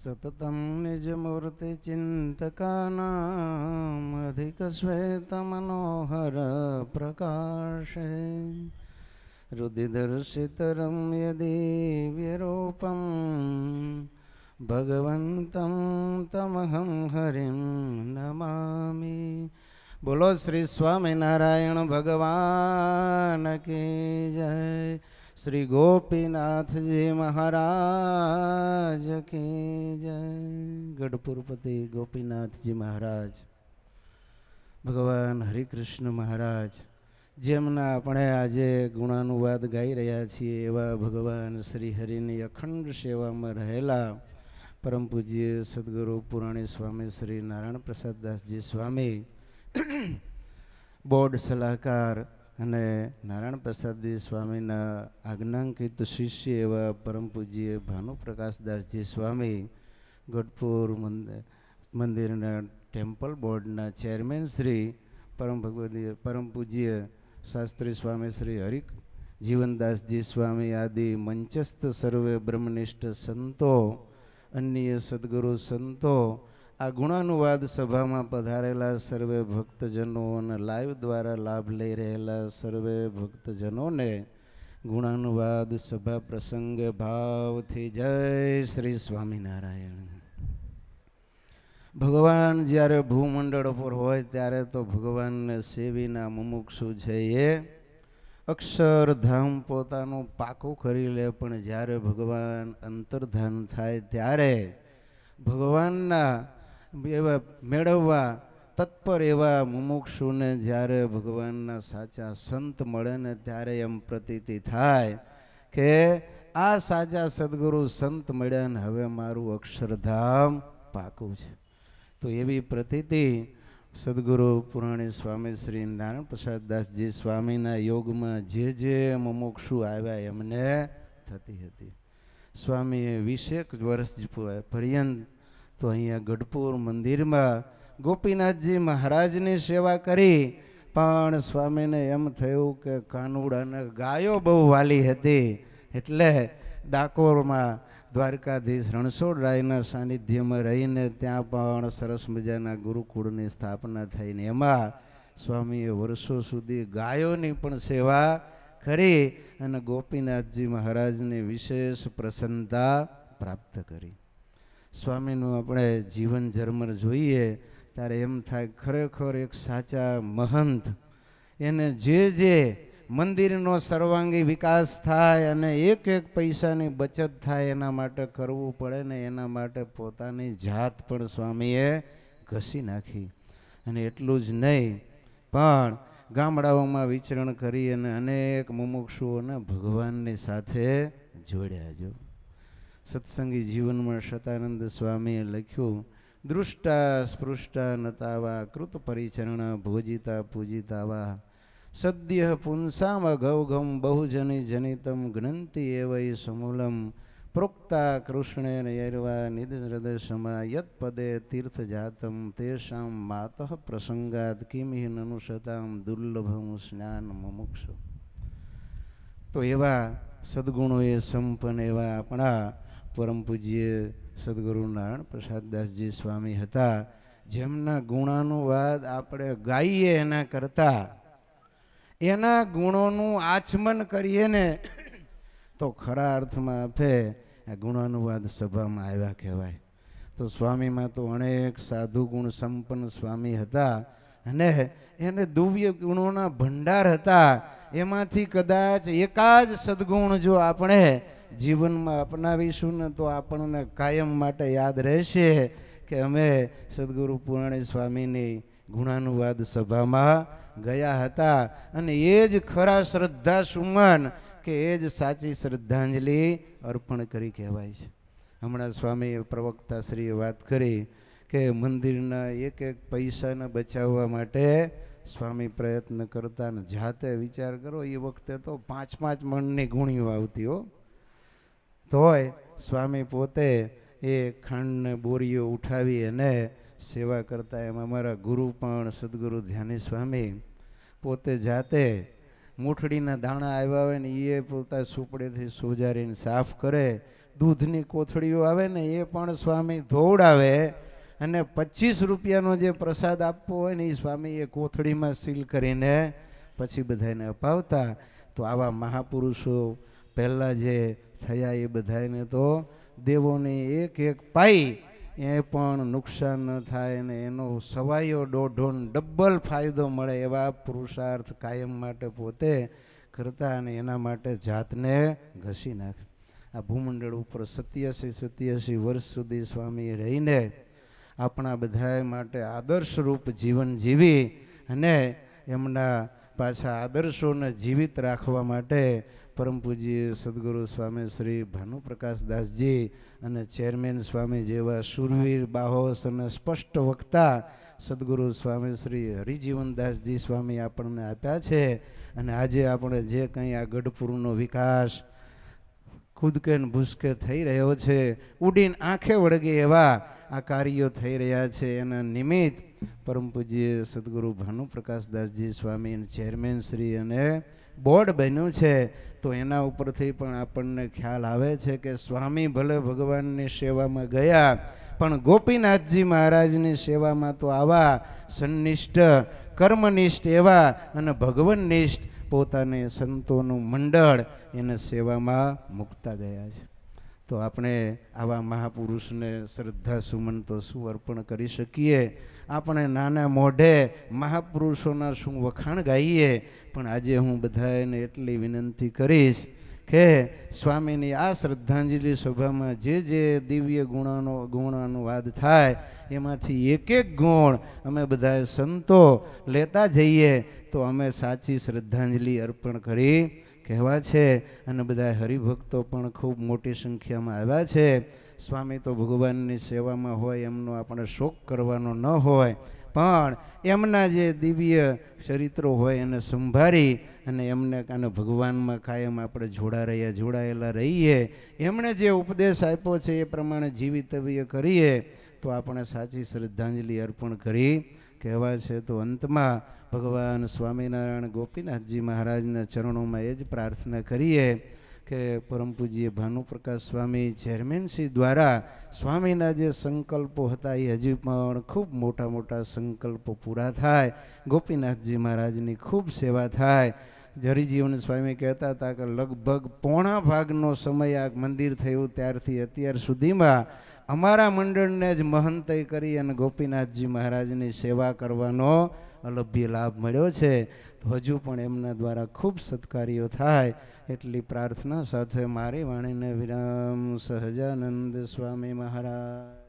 सततं निजमूर्तिचिन्तकानामधिकश्वेतमनोहरप्रकाशे रुदिदर्शितरं यदि व्यरूपं भगवन्तं तमहं हरिं नमामि બોલો શ્રી સ્વામિનારાયણ ભગવાન કી જય શ્રી ગોપીનાથજી મહારાજ કી જય. ગઢપુરપતિ ગોપીનાથજી મહારાજ. ભગવાન હરિકૃષ્ણ મહારાજ, જેમના આપણે આજે ગુણાનુવાદ ગાઈ રહ્યા છીએ, એવા ભગવાન શ્રી હરિની અખંડ સેવામાં રહેલા પરમ પૂજ્ય સદગુરુ પુરાણી સ્વામી શ્રી નારાયણ પ્રસાદ દાસજી સ્વામી, બોર્ડ સલાહકાર અને નારાયણ પ્રસાદજી સ્વામીના આજ્ઞાંકિત શિષ્ય એવા પરમ પૂજ્ય ભાનુપ્રકાશદાસજી સ્વામી ગઢપુર મંદિર મંદિરના ટેમ્પલ બોર્ડના ચેરમેન શ્રી પરમ ભગવદીય પરમ પૂજ્ય શાસ્ત્રી સ્વામી શ્રી હરિક જીવનદાસજી સ્વામી આદિ મંચસ્થ સર્વે બ્રહ્મનિષ્ઠ સંતો, અન્ય સદગુરુ સંતો આ ગુણાનુવાદ સભામાં પધારેલા સર્વે ભક્તજનો અને લાઈવ દ્વારા લાભ લઈ રહેલા સર્વે ભક્તજનોને ગુણાનુવાદ સભા પ્રસંગે ભાવથી જય શ્રી સ્વામિનારાયણ. ભગવાન જ્યારે ભૂમંડળ પર હોય ત્યારે તો ભગવાનને સેવીના મુમુક્ષુ છે એ અક્ષરધામ પોતાનું પાકું કરી લે, પણ જ્યારે ભગવાન અંતર્ધાન થાય ત્યારે ભગવાનના એવા મેળવવા, તત્પર એવા મુમુક્ષુને જ્યારે ભગવાનના સાચા સંત મળે ને ત્યારે એમ પ્રતીતિ થાય કે આ સાચા સદગુરુ સંત મળ્યા ને હવે મારું અક્ષરધામ પાકું છે. તો એવી પ્રતીતિ સદગુરુ પુરાણી સ્વામી શ્રી નારાયણ પ્રસાદ દાસજી સ્વામીના યોગમાં જે જે મુમુક્ષુ આવ્યા એમને થતી હતી. સ્વામીએ વીસેક વર્ષ પર્યંત તો અહીંયા ગઢપુર મંદિરમાં ગોપીનાથજી મહારાજની સેવા કરી, પણ સ્વામીને એમ થયું કે કાનુડાને ગાયો બહુ વાલી હતી, એટલે ડાકોરમાં દ્વારકાધીશ રણછોડરાયના સાનિધ્યમાં રહીને ત્યાં પણ સરસ મજાના ગુરુકુળની સ્થાપના થઈને એમાં સ્વામીએ વર્ષો સુધી ગાયોની પણ સેવા કરી અને ગોપીનાથજી મહારાજની વિશેષ પ્રસન્નતા પ્રાપ્ત કરી. સ્વામીનું આપણે જીવન ઝરમર જોઈએ, ત્યારે એમ થાય ખરેખર એક સાચા મહંત. એને જે જે મંદિરનો સર્વાંગી વિકાસ થાય અને એક એક પૈસાની બચત થાય એના માટે કરવું પડે ને એના માટે પોતાની જાત પણ સ્વામીએ ઘસી નાખી. અને એટલું જ નહીં, પણ ગામડાઓમાં વિચરણ કરી અને અનેક મુમુક્ષુઓને ભગવાનની સાથે જોડ્યા જો. સત્સંગી જીવનમાં શતાનંદ સ્વામીએ લખ્યું, દૃષ્ટા સ્પૃષ્ટા નતાવા કૃત પરિચરણ ભોજિતા પૂજિતાવા. સદ્ય પુંસામ ગૌગમ બહુજની જનિતમ જ્ઞંતિ એવૈ સમૂલમ. પ્રોક્તા કૃષ્ણેન યર્વા નિદહૃદયસમા યત્પદે તીર્થજાતમ તેષામ માતઃ પ્રસંગાત કિમિહ નનુષતામ દુર્લભમ સ્નાન મુમુક્ષુ. તો એવા સદગુણોએ સંપન્ન એવા આપણા પરમ પૂજ્ય સદગુરુ નારાયણ પ્રસાદદાસજી સ્વામી હતા. જેમના ગુણાનુવાદ આપણે ગાઈએ એના કરતાં, એના ગુણોનું આચમન કરીએ ને, તો ખરા અર્થમાં આપે આ ગુણાનુવાદ સભામાં આવ્યા કહેવાય. તો સ્વામીમાં તો અનેક સાધુ ગુણ સંપન્ન સ્વામી હતા અને એને દિવ્ય ગુણોના ભંડાર હતા. એમાંથી કદાચ એકાદ સદગુણ જો આપણે જીવનમાં અપનાવીશું ને તો આપણને કાયમ માટે યાદ રહેશે કે અમે સદગુરુ પુરાણી સ્વામીની ગુણાનુવાદ સભામાં ગયા હતા. અને એ જ ખરા શ્રદ્ધા સુમન કે એ જ સાચી શ્રદ્ધાંજલિ અર્પણ કરી કહેવાય છે. હમણાં સ્વામી પ્રવક્તા શ્રીએ વાત કરી કે મંદિરના એક એક પૈસાને બચાવવા માટે સ્વામી પ્રયત્ન કરતા ને જાતે વિચાર કરો, એ વખતે તો પાંચ પાંચ મણની ગુણીઓ આવતી હો. તોય સ્વામી પોતે એ ખાંડને બોરીઓ ઉઠાવી અને સેવા કરતા એમ અમારા ગુરુ પણ સદગુરુ ધ્યાની સ્વામી પોતે જાતે મૂઠડીના દાણા આવ્યા હોય ને એ પોતા સુપડેથી સુજારીને સાફ કરે, દૂધની કોથળીઓ આવે ને એ પણ સ્વામી ધોવડાવે અને પચીસ રૂપિયાનો જે પ્રસાદ આપવો હોય ને એ સ્વામી એ કોથળીમાં સીલ કરીને પછી બધાને અપાવતા. તો આવા મહાપુરુષો પહેલાં જે થયા એ બધાને તો દેવોને એક એક પાઈ એ પણ નુકસાન ન થાય અને એનો સવાયો, દોઢો ડબલ ફાયદો મળે એવા પુરુષાર્થ કાયમ માટે પોતે કરતા અને એના માટે જાતને ઘસી નાખે. આ ભૂમંડળ ઉપર સત્યાસી સત્યાસી વર્ષ સુધી સ્વામી રહીને આપણા બધા માટે આદર્શરૂપ જીવન જીવી અને એમના પાછા આદર્શોને જીવિત રાખવા માટે પરમ પૂજ્ય સદગુરુ સ્વામી શ્રી ભાનુપ્રકાશ દાસજી અને ચેરમેન સ્વામી જેવા સુરવીર બાહોસ અને સ્પષ્ટ વક્તા સદગુરુ સ્વામી શ્રી હરિજીવનદાસજી સ્વામી આપણને આપ્યા છે. અને આજે આપણે જે કંઈ આ ગઢપુરનો વિકાસ કૂદકે ભૂસકે થઈ રહ્યો છે, ઉડીને આંખે વળગે એવા આ કાર્યો થઈ રહ્યા છે. એના નિમિત્ત પરમ પૂજ્ય સદગુરુ ભાનુપ્રકાશદાસજી સ્વામી ચેરમેન શ્રી અને બોર્ડ બન્યું છે, તો એના ઉપરથી પણ આપણને ખ્યાલ આવે છે કે સ્વામી ભલે ભગવાનની સેવામાં ગયા, પણ ગોપીનાથજી મહારાજની સેવામાં તો આવા સન્નિષ્ઠ કર્મનિષ્ઠ એવા અને ભગવનનિષ્ઠ પોતાને સંતોનું મંડળ એને સેવામાં મૂકતા ગયા છે. તો આપણે આવા મહાપુરુષને શ્રદ્ધા સુમન તો શું અર્પણ કરી શકીએ. આપણે નાના મોઢે મહાપુરુષોના શું વખાણ ગાઈએ, પણ આજે હું બધાને એટલી વિનંતી કરીશ કે સ્વામીની આ શ્રદ્ધાંજલિ સભામાં જે જે દિવ્ય ગુણાનો, ગુણાનુવાદ થાય, એમાંથી એક એક ગુણ અમે બધાએ સંતો લેતા જઈએ, તો અમે સાચી શ્રદ્ધાંજલિ અર્પણ કરી કહેવા છે અને બધા હરિભક્તો પણ ખૂબ મોટી સંખ્યામાં આવ્યા છે. સ્વામી તો ભગવાનની સેવામાં હોય, એમનો આપણે શોક કરવાનો ન હોય, પણ એમના જે દિવ્ય ચરિત્રો હોય એને સંભાળી અને એમને કાને ભગવાનમાં કાયમ આપણે જોડા રહ્યા, જોડાયેલા રહીએ. એમણે જે ઉપદેશ આપ્યો છે એ પ્રમાણે જીવિતવ્ય કરીએ, તો આપણે સાચી શ્રદ્ધાંજલિ અર્પણ કરી. કહેવાય છે, તો અંતમાં ભગવાન સ્વામિનારાયણ ગોપીનાથજી મહારાજના ચરણોમાં એ જ પ્રાર્થના કરીએ કે પરમ પૂજ્ય ભાનુપ્રકાશ સ્વામી ચેરમેનશ્રી દ્વારા સ્વામીના જે સંકલ્પો હતા, એ હજી પણ ખૂબ મોટા મોટા સંકલ્પો પૂરા થાય. ગોપીનાથજી મહારાજની ખૂબ સેવા થાય. હરિજીવન સ્વામી કહેતા હતા કે લગભગ પોણા ભાગનો સમય આ મંદિર થયું, ત્યારથી અત્યાર સુધીમાં અમારા મંડળને જ મહંતય કરી અને ગોપીનાથજી મહારાજની સેવા કરવાનો અલભ્ય લાભ મળ્યો છે. તો હજુ પણ એમના દ્વારા ખૂબ સત્કાર્યો થાય એટલી પ્રાર્થના સાથે મારી વાણીને વિરામ. સહજાનંદ સ્વામી મહારાજ.